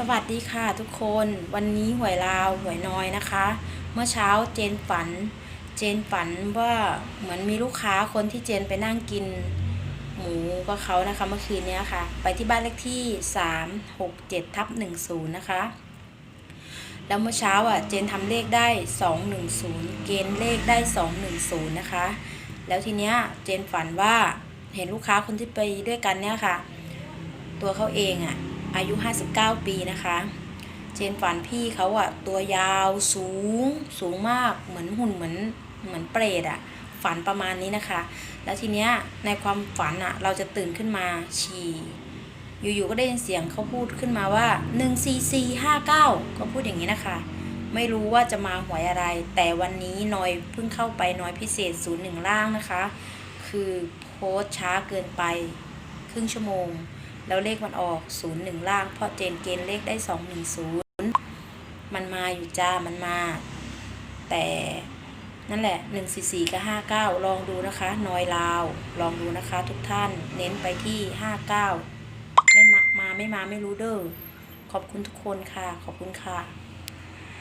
สวัสดีค่ะทุกคนวันนี้หวยลาวหวยน้อยนะคะ เมื่อเช้าเจนฝัน เจนฝันว่าเหมือนมีลูกค้าคนที่เจนไปนั่งกิน หมูกับเขานะคะเมื่อคืนนี้ค่ะ ไปที่บ้านเลขที่ 3 6 7ทับ10 นะคะ แล้วเมื่อเช้าอะเจนทำเลขได้ 210 เกณฑ์เลขได้ 210 นะคะ แล้วทีเนี้ยเจนฝันว่าเห็นลูกค้าคนที่ไปด้วยกันเนี่ยค่ะ ตัวเขาเองอะ อายุ 59 ปีนะคะ เจนฝันพี่เขาอะตัวยาวสูงสูงมากเหมือนหุ่นเหมือนเหมือนเปรตอะฝันประมาณนี้นะคะ แล้วทีเนี้ยในความฝันอะเราจะตื่นขึ้นมาฉี่อยู่ๆก็ได้ยินเสียงเขาพูดขึ้นมาว่า14459 ก็พูดอย่างนี้นะคะ ไม่รู้ว่าจะมาหวยอะไร แต่วันนี้นอยเพิ่งเข้าไปนอยพิเศษ01ล่างนะคะ คือโพสช้าเกินไป ครึ่งชั่วโมง แล้วเลขมันออก 01 ล่าง เพราะเจนเกณฑ์เลขได้ 210 มันมาอยู่จ้า มันมา แต่นั่นแหละ 144 กับ 59 ลองดูนะคะน้อยลาว ลองดูนะคะ ทุกท่าน เน้นไปที่ 59 ไม่มา มาไม่มาไม่รู้เด้อ ขอบคุณทุกคนค่ะ ขอบคุณค่ะ